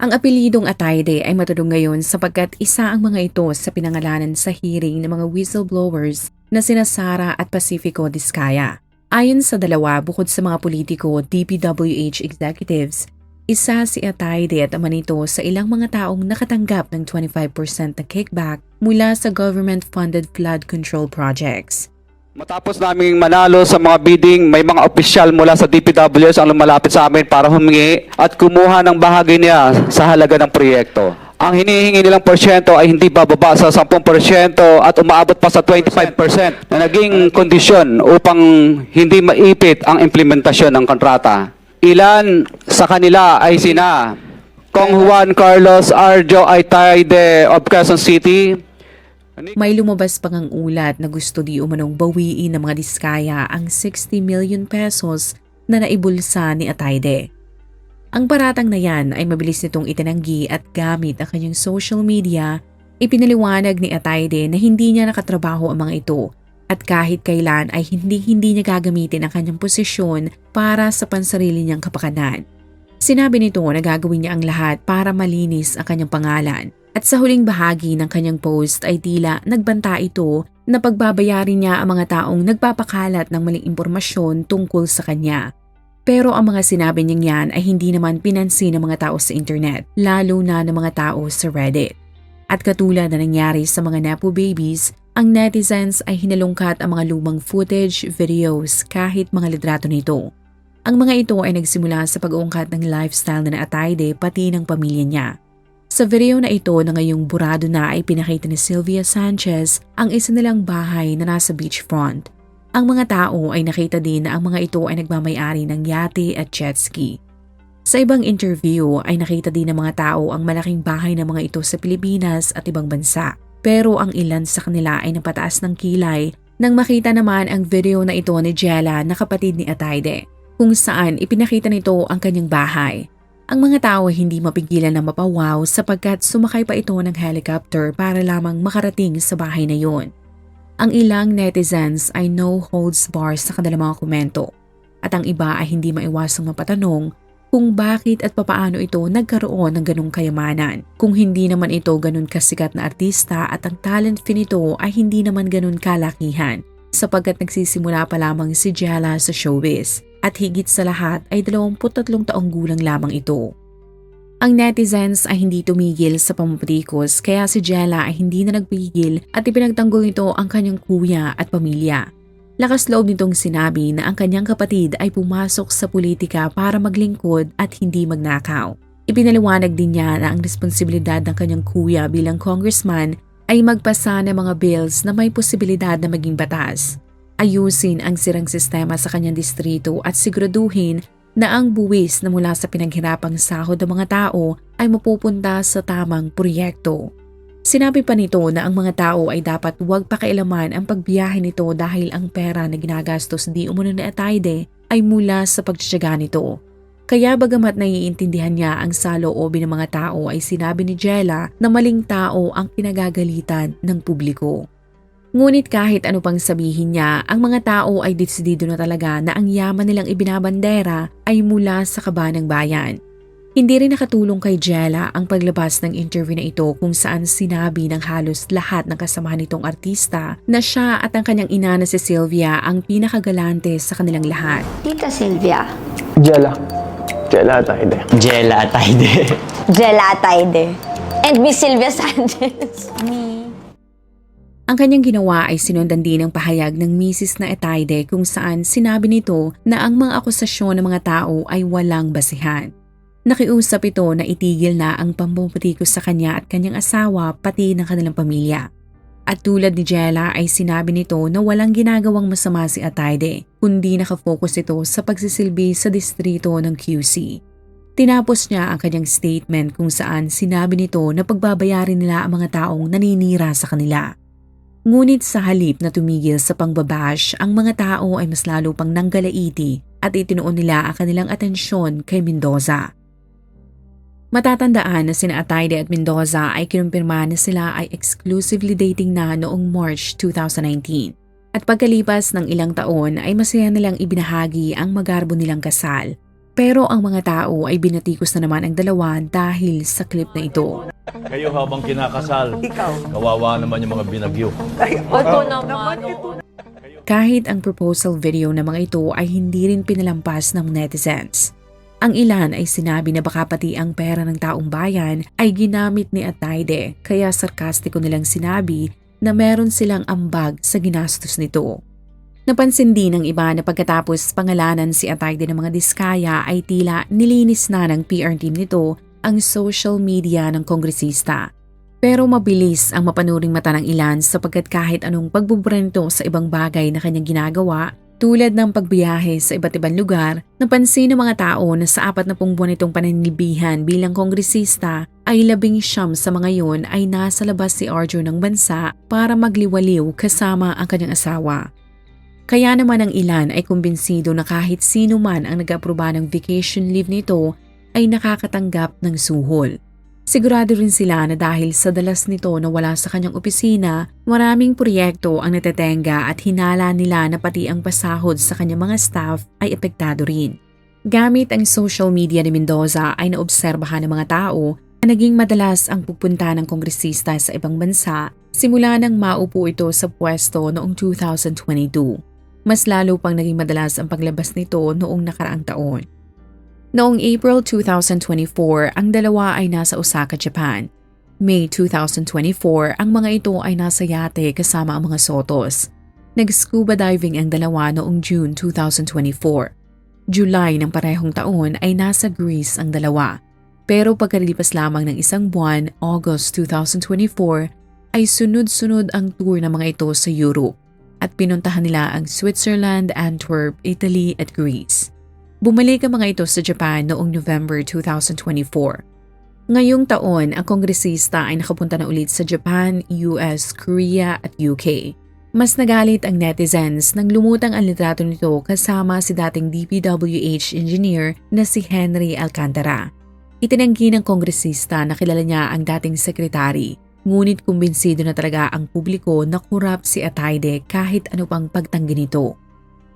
Ang apelidong Atayde ay matulong ngayon sapagkat isa ang mga ito sa pinangalanan sa hearing ng mga whistleblowers na sina Sara at Pacifico Discaya. Ayon sa dalawa, bukod sa mga politiko, DPWH executives, isa si Atayde at ama nito sa ilang mga taong nakatanggap ng 25% na kickback mula sa government-funded flood control projects. Matapos naming manalo sa mga bidding, may mga opisyal mula sa DPWS ang lumalapit sa amin para humingi at kumuha ng bahagi niya sa halaga ng proyekto. Ang hinihingi nilang porsyento ay hindi bababa sa 10% at umaabot pa sa 25% na naging kondisyon upang hindi maipit ang implementasyon ng kontrata. Ilan sa kanila ay sina Kong Juan Carlos Arjo Aitaide of Quezon City, May lumabas pang ang ulat na gusto di umanong bawiin ng mga diskaya ang 60 million pesos na naibulsa ni Atayde. Ang paratang na yan ay mabilis nitong itinanggi at gamit ang kanyang social media, ipinaliwanag ni Atayde na hindi niya nakatrabaho ang mga ito at kahit kailan ay hindi-hindi niya gagamitin ang kanyang posisyon para sa pansarili niyang kapakanan. Sinabi nito na gagawin niya ang lahat para malinis ang kanyang pangalan at sa huling bahagi ng kanyang post ay tila nagbanta ito na pagbabayarin niya ang mga taong nagpapakalat ng maling impormasyon tungkol sa kanya. Pero ang mga sinabi niyang yan ay hindi naman pinansin ng mga tao sa internet, lalo na ng mga tao sa Reddit. At katulad na nangyari sa mga Nepo babies, ang netizens ay hinalungkat ang mga lumang footage, videos, kahit mga litrato nito. Ang mga ito ay nagsimula sa pag-uungkat ng lifestyle na Atayde pati ng pamilya niya. Sa video na ito na ngayong burado na ay pinakita ni Sylvia Sanchez ang isa nilang bahay na nasa beachfront. Ang mga tao ay nakita din na ang mga ito ay nagmamayari ng yate at jet ski. Sa ibang interview ay nakita din ng mga tao ang malaking bahay ng mga ito sa Pilipinas at ibang bansa. Pero ang ilan sa kanila ay napataas ng kilay nang makita naman ang video na ito ni Jella na kapatid ni Atayde kung saan ipinakita nito ang kanyang bahay. Ang mga tao ay hindi mapigilan na mapawaw sapagkat sumakay pa ito ng helicopter para lamang makarating sa bahay na yun. Ang ilang netizens ay no holds bars sa kanilang mga komento at ang iba ay hindi maiwasang mapatanong kung bakit at papaano ito nagkaroon ng ganong kayamanan. Kung hindi naman ito ganon kasikat na artista at ang talent nito ay hindi naman ganon kalakihan sapagkat nagsisimula pa lamang si Jella sa showbiz at higit sa lahat ay 23 taong gulang lamang ito. Ang netizens ay hindi tumigil sa pamapatikos kaya si Jella ay hindi na nagpigil at ipinagtanggol nito ang kanyang kuya at pamilya. Lakas loob nitong sinabi na ang kanyang kapatid ay pumasok sa politika para maglingkod at hindi magnakaw. Ipinaliwanag din niya na ang responsibilidad ng kanyang kuya bilang congressman ay magpasa ng mga bills na may posibilidad na maging batas. Ayusin ang sirang sistema sa kanyang distrito at siguraduhin na ang buwis na mula sa pinaghirapang sahod ng mga tao ay mapupunta sa tamang proyekto. Sinabi pa nito na ang mga tao ay dapat huwag pakialaman ang pagbiyahe nito dahil ang pera na ginagastos di umano na Atayde ay mula sa pagtsatsaga nito. Kaya bagamat naiintindihan niya ang saloobin ng mga tao ay sinabi ni Jella na maling tao ang pinagagalitan ng publiko. Ngunit kahit ano pang sabihin niya, ang mga tao ay desidido na talaga na ang yaman nilang ibinabandera ay mula sa kaba ng bayan. Hindi rin nakatulong kay Jella ang paglabas ng interview na ito kung saan sinabi ng halos lahat ng kasamahan nitong artista na siya at ang kanyang ina na si Sylvia ang pinakagalante sa kanilang lahat. Tita Sylvia. Jella. Jella Atayde. Jella Atayde. Jella Ataide. And Miss Sylvia Sanchez. Me. Ang kanyang ginawa ay sinundan din ng pahayag ng Mrs. na Etaide kung saan sinabi nito na ang mga akusasyon ng mga tao ay walang basihan. Nakiusap ito na itigil na ang pambubutikos sa kanya at kanyang asawa pati ng kanilang pamilya. At tulad ni Jella ay sinabi nito na walang ginagawang masama si Ataide, kundi nakafocus ito sa pagsisilbi sa distrito ng QC. Tinapos niya ang kanyang statement kung saan sinabi nito na pagbabayarin nila ang mga taong naninira sa kanila. Ngunit sa halip na tumigil sa pangbabash, ang mga tao ay mas lalo pang nanggalaiti at itinuon nila ang kanilang atensyon kay Mendoza. Matatandaan na sina Ataide at Mendoza ay kinumpirma na sila ay exclusively dating na noong March 2019. At pagkalipas ng ilang taon ay masaya nilang ibinahagi ang magarbo nilang kasal. Pero ang mga tao ay binatikos na naman ang dalawa dahil sa clip na ito. Kayo habang kinakasal, Ikaw. kawawa naman yung mga binagyo. Ay, Opo naman. oo. Kahit ang proposal video ng mga ito ay hindi rin pinalampas ng netizens. Ang ilan ay sinabi na baka pati ang pera ng taong bayan ay ginamit ni Ataide kaya sarkastiko nilang sinabi na meron silang ambag sa ginastos nito. Napansin din ng iba na pagkatapos pangalanan si Ataide ng mga diskaya ay tila nilinis na ng PR team nito ang social media ng kongresista. Pero mabilis ang mapanuring mata ng ilan sapagkat kahit anong pagbubrento sa ibang bagay na kanyang ginagawa, tulad ng pagbiyahe sa iba't ibang lugar, napansin ng mga tao na sa apat na pong buwan itong pananilibihan bilang kongresista ay labing siyam sa mga yon ay nasa labas si Arjo ng bansa para magliwaliw kasama ang kanyang asawa. Kaya naman ang ilan ay kumbinsido na kahit sino man ang nag-aproba ng vacation leave nito ay nakakatanggap ng suhol. Sigurado rin sila na dahil sa dalas nito na wala sa kanyang opisina, maraming proyekto ang natetenga at hinala nila na pati ang pasahod sa kanyang mga staff ay epektado rin. Gamit ang social media ni Mendoza ay naobserbahan ng mga tao na naging madalas ang pupunta ng kongresista sa ibang bansa simula nang maupo ito sa pwesto noong 2022. Mas lalo pang naging madalas ang paglabas nito noong nakaraang taon. Noong April 2024, ang dalawa ay nasa Osaka, Japan. May 2024, ang mga ito ay nasa yate kasama ang mga Sotos. Nag-scuba diving ang dalawa noong June 2024. July ng parehong taon ay nasa Greece ang dalawa. Pero pagkarilipas lamang ng isang buwan, August 2024, ay sunod-sunod ang tour ng mga ito sa Europe at pinuntahan nila ang Switzerland, Antwerp, Italy at Greece. Bumalik ang mga ito sa Japan noong November 2024. Ngayong taon, ang kongresista ay nakapunta na ulit sa Japan, US, Korea at UK. Mas nagalit ang netizens nang lumutang ang litrato nito kasama si dating DPWH engineer na si Henry Alcantara. Itinanggi ng kongresista na kilala niya ang dating sekretary, ngunit kumbinsido na talaga ang publiko na kurap si Ataide kahit ano pang pagtanggi nito.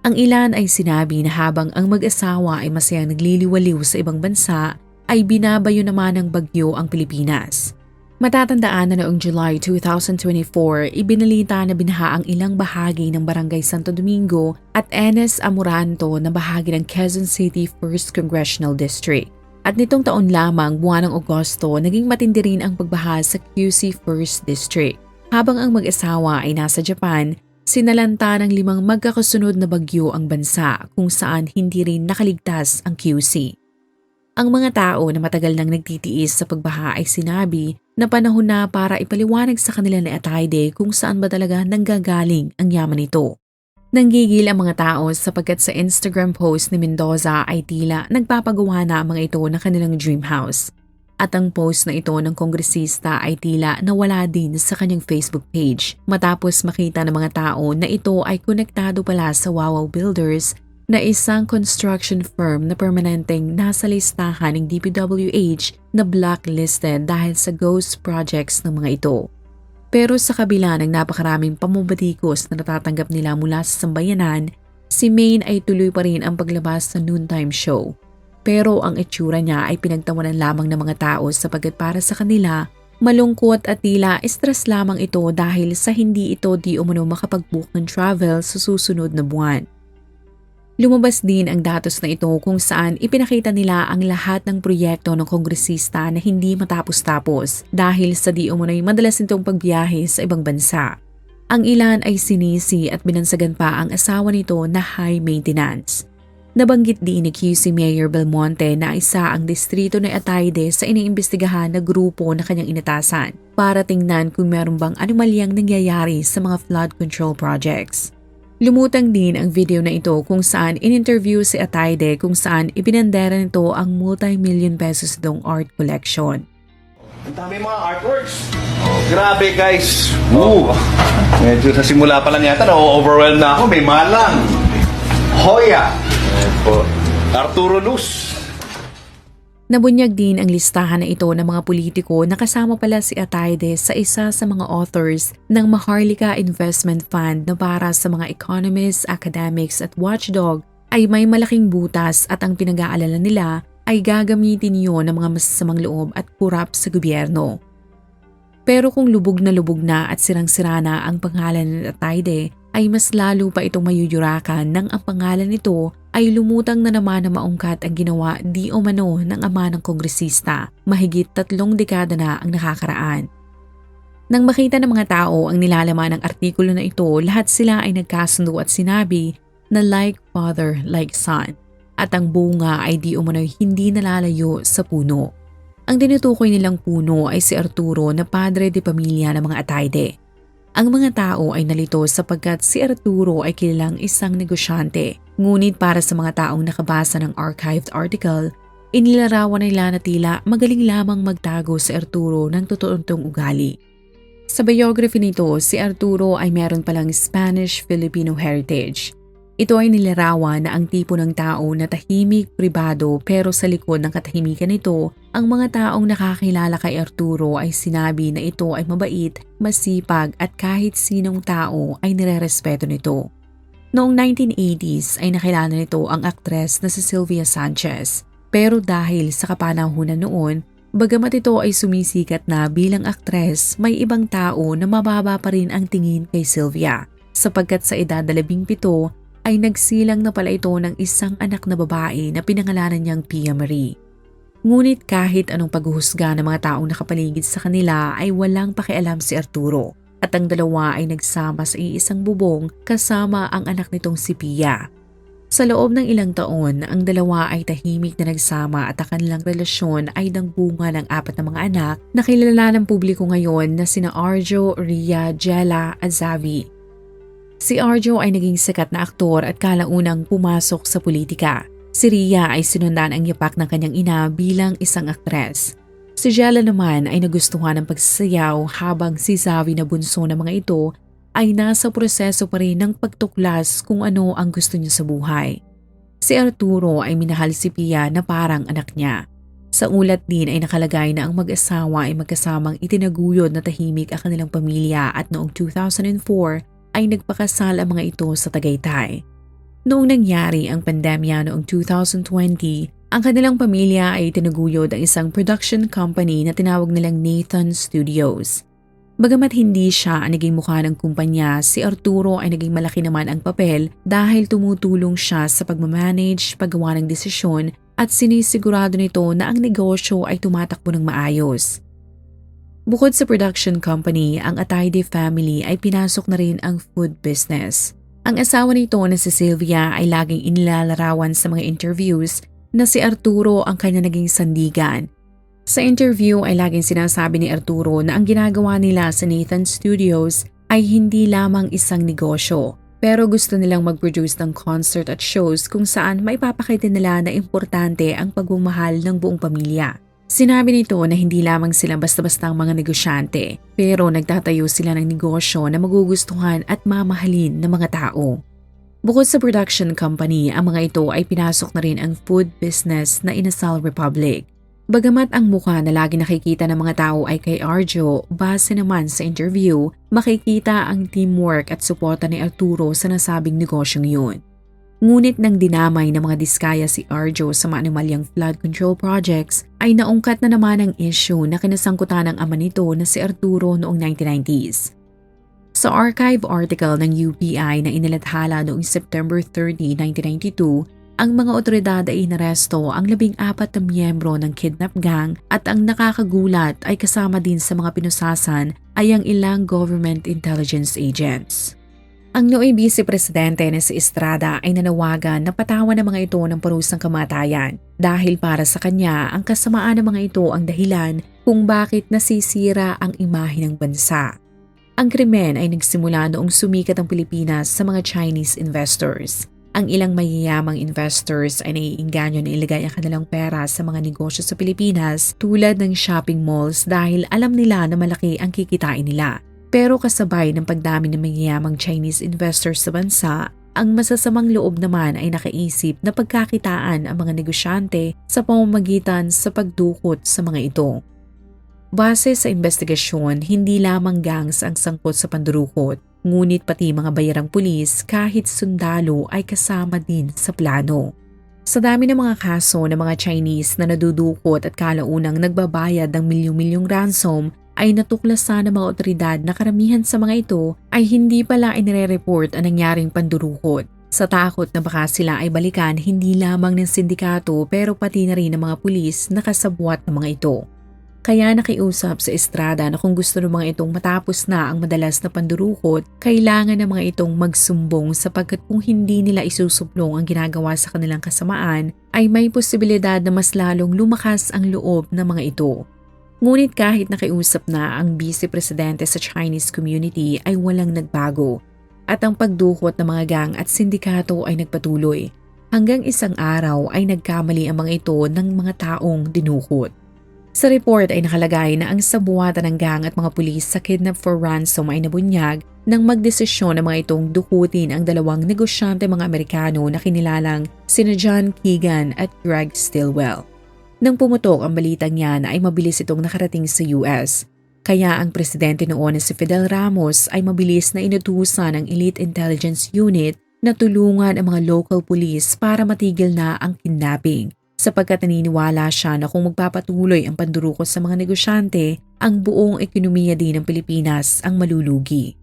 Ang ilan ay sinabi na habang ang mag-asawa ay masayang nagliliwaliw sa ibang bansa, ay binabayo naman ng bagyo ang Pilipinas. Matatandaan na noong July 2024, ibinalita na binaha ang ilang bahagi ng Barangay Santo Domingo at Enes Amoranto na bahagi ng Quezon City 1st Congressional District. At nitong taon lamang, buwan ng Agosto, naging matindi rin ang pagbaha sa QC 1st District. Habang ang mag-asawa ay nasa Japan, sinalanta ng limang magkakasunod na bagyo ang bansa kung saan hindi rin nakaligtas ang QC. Ang mga tao na matagal nang nagtitiis sa pagbaha ay sinabi na panahon na para ipaliwanag sa kanila ni Ataide kung saan ba talaga nanggagaling ang yaman nito. Nanggigil ang mga tao sapagkat sa Instagram post ni Mendoza ay tila nagpapagawa na ang mga ito ng kanilang dream house. At ang post na ito ng kongresista ay tila nawala din sa kanyang Facebook page matapos makita ng mga tao na ito ay konektado pala sa Wawaw Builders na isang construction firm na permanenteng nasa listahan ng DPWH na blacklisted dahil sa ghost projects ng mga ito. Pero sa kabila ng napakaraming pamubatikos na natatanggap nila mula sa sambayanan, si Maine ay tuloy pa rin ang paglabas sa noontime show. Pero ang itsura niya ay pinagtawanan lamang ng mga tao sapagkat para sa kanila, malungkot at tila stress lamang ito dahil sa hindi ito di umano makapag-book ng travel sa susunod na buwan. Lumabas din ang datos na ito kung saan ipinakita nila ang lahat ng proyekto ng kongresista na hindi matapos-tapos dahil sa di umano'y madalas nitong pagbiyahe sa ibang bansa. Ang ilan ay sinisi at binansagan pa ang asawa nito na high maintenance. Nabanggit din ni QC Mayor Belmonte na isa ang distrito ng Ataide sa iniimbestigahan na grupo na kanyang inatasan para tingnan kung meron bang anomalyang nangyayari sa mga flood control projects. Lumutang din ang video na ito kung saan in-interview si Ataide kung saan ibinandera nito ang multi-million pesos itong art collection. Ang dami mga artworks. Grabe guys. Woo. Medyo sa simula pa lang yata na-overwhelm na ako. May Malang. Hoya. Arturo Luz. Nabunyag din ang listahan na ito ng mga politiko na kasama pala si Ataide sa isa sa mga authors ng Maharlika Investment Fund na para sa mga economists, academics at watchdog ay may malaking butas at ang pinag-aalala nila ay gagamitin yon ng mga masasamang loob at kurap sa gobyerno. Pero kung lubog na lubog na at sirang-sira na ang pangalan ng Ataide, ay mas lalo pa itong mayuyurakan nang ang pangalan nito ay lumutang na naman na maungkat ang ginawa di o mano ng ama ng kongresista. Mahigit tatlong dekada na ang nakakaraan. Nang makita ng mga tao ang nilalaman ng artikulo na ito, lahat sila ay nagkasundo at sinabi na like father, like son. At ang bunga ay di umano'y hindi nalalayo sa puno. Ang tinutukoy nilang puno ay si Arturo na padre de pamilya ng mga Ataide. Ang mga tao ay nalito sapagkat si Arturo ay kilalang isang negosyante. Ngunit para sa mga taong nakabasa ng archived article, inilarawan nila na tila magaling lamang magtago si Arturo ng totoong ugali. Sa biography nito, si Arturo ay meron palang Spanish-Filipino heritage. Ito ay nilarawan na ang tipo ng tao na tahimik, pribado pero sa likod ng katahimikan nito, ang mga taong nakakilala kay Arturo ay sinabi na ito ay mabait, masipag at kahit sinong tao ay nirerespeto nito. Noong 1980s ay nakilala nito ang aktres na si Sylvia Sanchez. Pero dahil sa kapanahunan noon, bagamat ito ay sumisikat na bilang aktres, may ibang tao na mababa pa rin ang tingin kay Sylvia. Sapagkat sa edad 17 ay nagsilang na pala ito ng isang anak na babae na pinangalanan niyang Pia Marie. Ngunit kahit anong paghuhusga ng mga taong nakapaligid sa kanila ay walang pakialam si Arturo at ang dalawa ay nagsama sa iisang bubong kasama ang anak nitong si Pia. Sa loob ng ilang taon, ang dalawa ay tahimik na nagsama at ang kanilang relasyon ay bunga ng apat na mga anak na kilala ng publiko ngayon na sina Arjo, Ria, Jella at Zavi. Si Arjo ay naging sikat na aktor at kalaunang pumasok sa politika. Si Ria ay sinundan ang yapak ng kanyang ina bilang isang aktres. Si Jella naman ay nagustuhan ng pagsasayaw habang si Zavi na bunso ng mga ito ay nasa proseso pa rin ng pagtuklas kung ano ang gusto niya sa buhay. Si Arturo ay minahal si Pia na parang anak niya. Sa ulat din ay nakalagay na ang mag-asawa ay magkasamang itinaguyod na tahimik ang kanilang pamilya at noong 2004 ay nagpakasal ang mga ito sa Tagaytay. Noong nangyari ang pandemya noong 2020, ang kanilang pamilya ay tinaguyod ang isang production company na tinawag nilang Nathan Studios. Bagamat hindi siya ang naging mukha ng kumpanya, si Arturo ay naging malaki naman ang papel dahil tumutulong siya sa pagmamanage, paggawa ng desisyon at sinisigurado nito na ang negosyo ay tumatakbo ng maayos. Bukod sa production company, ang Atayde family ay pinasok na rin ang food business. Ang asawa nito na si Sylvia ay laging inilalarawan sa mga interviews na si Arturo ang kanya naging sandigan. Sa interview ay laging sinasabi ni Arturo na ang ginagawa nila sa Nathan Studios ay hindi lamang isang negosyo. Pero gusto nilang mag-produce ng concert at shows kung saan maipapakita nila na importante ang pagmamahal ng buong pamilya. Sinabi nito na hindi lamang sila basta-basta ang mga negosyante, pero nagtatayo sila ng negosyo na magugustuhan at mamahalin ng mga tao. Bukod sa production company, ang mga ito ay pinasok na rin ang food business na Inasal Republic. Bagamat ang mukha na lagi nakikita ng mga tao ay kay Arjo, base naman sa interview, makikita ang teamwork at suporta ni Arturo sa nasabing negosyong yun. Ngunit nang dinamay ng mga diskaya si Arjo sa mga anomalyang flood control projects, ay naungkat na naman ang issue na kinasangkutan ng ama nito na si Arturo noong 1990s. Sa archive article ng UPI na inilathala noong September 30, 1992, ang mga otoridad ay inaresto ang labing apat na miyembro ng kidnap gang at ang nakakagulat ay kasama din sa mga pinusasan ay ang ilang government intelligence agents. Ang nooy Vice Presidente na si Estrada ay nanawagan na patawan ng mga ito ng parusang kamatayan dahil para sa kanya ang kasamaan ng mga ito ang dahilan kung bakit nasisira ang imahe ng bansa. Ang krimen ay nagsimula noong sumikat ang Pilipinas sa mga Chinese investors. Ang ilang mayayamang investors ay naiinganyo na ilagay ang kanilang pera sa mga negosyo sa Pilipinas tulad ng shopping malls dahil alam nila na malaki ang kikitain nila. Pero kasabay ng pagdami ng mayayamang Chinese investors sa bansa, ang masasamang loob naman ay nakaisip na pagkakitaan ang mga negosyante sa pamamagitan sa pagdukot sa mga ito. Base sa investigasyon, hindi lamang gangs ang sangkot sa pandurukot, ngunit pati mga bayarang pulis kahit sundalo ay kasama din sa plano. Sa dami ng mga kaso ng mga Chinese na nadudukot at kalaunang nagbabayad ng milyong-milyong ransom ay natuklasan ng mga otoridad na karamihan sa mga ito ay hindi pala inire-report ang nangyaring pandurukot. Sa takot na baka sila ay balikan hindi lamang ng sindikato pero pati na rin ng mga pulis na kasabwat ng mga ito. Kaya nakiusap sa Estrada na kung gusto ng mga itong matapos na ang madalas na pandurukot, kailangan ng mga itong magsumbong sapagkat kung hindi nila isusuplong ang ginagawa sa kanilang kasamaan, ay may posibilidad na mas lalong lumakas ang loob ng mga ito. Ngunit kahit nakiusap na ang vice presidente sa Chinese community ay walang nagbago at ang pagdukot ng mga gang at sindikato ay nagpatuloy. Hanggang isang araw ay nagkamali ang mga ito ng mga taong dinukot. Sa report ay nakalagay na ang sabuatan ng gang at mga pulis sa kidnap for ransom ay nabunyag nang magdesisyon ng mga itong dukutin ang dalawang negosyante mga Amerikano na kinilalang sina John Keegan at Greg Stilwell. Nang pumutok ang balitang yan ay mabilis itong nakarating sa US. Kaya ang presidente noon na si Fidel Ramos ay mabilis na inutusan ng Elite Intelligence Unit na tulungan ang mga local police para matigil na ang kidnapping sapagkat naniniwala siya na kung magpapatuloy ang pandurukot sa mga negosyante, ang buong ekonomiya din ng Pilipinas ang malulugi.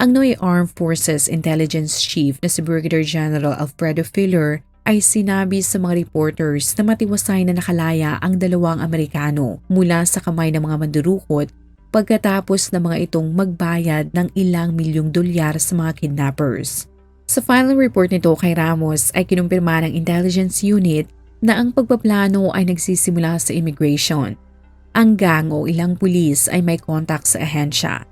Ang Noy Armed Forces Intelligence Chief na si Brigadier General Alfredo Filler ay sinabi sa mga reporters na matiwasay na nakalaya ang dalawang Amerikano mula sa kamay ng mga mandurukot pagkatapos ng mga itong magbayad ng ilang milyong dolyar sa mga kidnappers. Sa final report nito kay Ramos ay kinumpirma ng intelligence unit na ang pagpaplano ay nagsisimula sa immigration. Ang gang o ilang pulis ay may contact sa ahensya.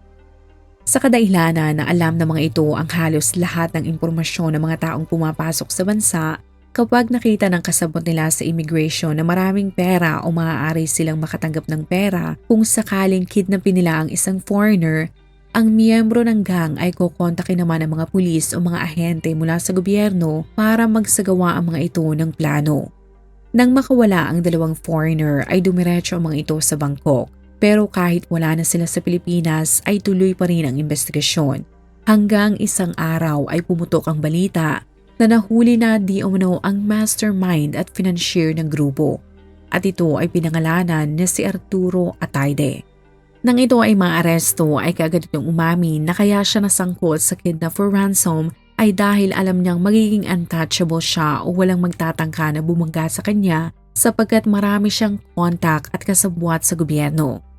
Sa kadailanan na alam ng mga ito ang halos lahat ng impormasyon ng mga taong pumapasok sa bansa, kapag nakita ng kasabot nila sa immigration na maraming pera o maaari silang makatanggap ng pera kung sakaling kidnapin nila ang isang foreigner, ang miyembro ng gang ay kukontakin naman ang mga pulis o mga ahente mula sa gobyerno para magsagawa ang mga ito ng plano. Nang makawala ang dalawang foreigner ay dumiretso ang mga ito sa Bangkok. Pero kahit wala na sila sa Pilipinas ay tuloy pa rin ang investigasyon. Hanggang isang araw ay pumutok ang balita na nahuli na di umano ang mastermind at financier ng grupo. At ito ay pinangalanan ni si Arturo Atayde. Nang ito ay maaresto ay kaagad itong umamin na kaya siya nasangkot sa kidnap for ransom ay dahil alam niyang magiging untouchable siya o walang magtatangka na bumangga sa kanya sapagkat marami siyang kontak at kasabwat sa gobyerno.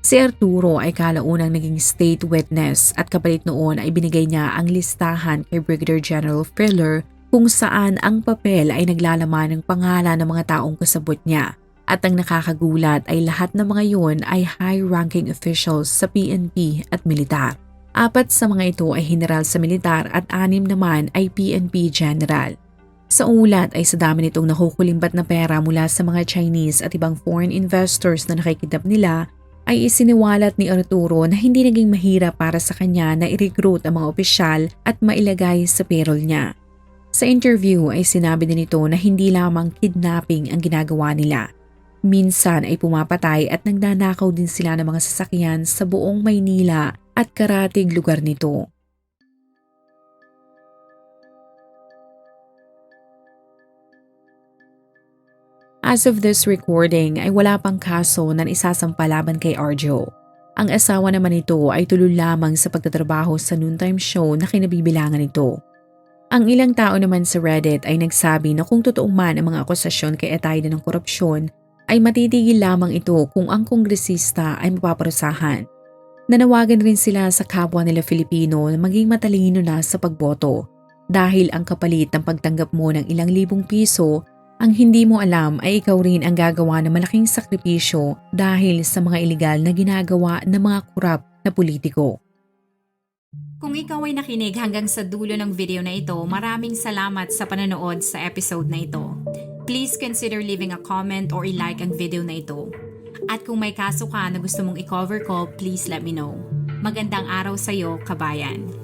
Si Arturo ay kalaunang naging state witness at kapalit noon ay binigay niya ang listahan kay Brigadier General Friller kung saan ang papel ay naglalaman ng pangalan ng mga taong kasabot niya. At ang nakakagulat ay lahat ng mga yun ay high-ranking officials sa PNP at militar. Apat sa mga ito ay general sa militar at anim naman ay PNP general. Sa ulat ay sa dami nitong nakukulimbat na pera mula sa mga Chinese at ibang foreign investors na nakikidap nila ay isiniwalat ni Arturo na hindi naging mahirap para sa kanya na i-recruit ang mga opisyal at mailagay sa payroll niya. Sa interview ay sinabi din nito na hindi lamang kidnapping ang ginagawa nila. Minsan ay pumapatay at nagdanakaw din sila ng mga sasakyan sa buong Maynila at karatig lugar nito. As of this recording ay wala pang kaso na isasampa laban kay Arjo. Ang asawa naman nito ay tuloy lamang sa pagtatrabaho sa noontime show na kinabibilangan nito. Ang ilang tao naman sa Reddit ay nagsabi na kung totoo man ang mga akusasyon kay Atayde ng korupsyon, ay matitigil lamang ito kung ang kongresista ay mapaparusahan. Nanawagan rin sila sa kapwa nila Filipino na maging matalino na sa pagboto dahil ang kapalit ng pagtanggap mo ng ilang libong piso ang hindi mo alam ay ikaw rin ang gagawa ng malaking sakripisyo dahil sa mga ilegal na ginagawa ng mga kurap na politiko. Kung ikaw ay nakinig hanggang sa dulo ng video na ito, maraming salamat sa panonood sa episode na ito. Please consider leaving a comment or i-like ang video na ito. At kung may kaso ka na gusto mong i-cover ko, please let me know. Magandang araw sa'yo, kabayan.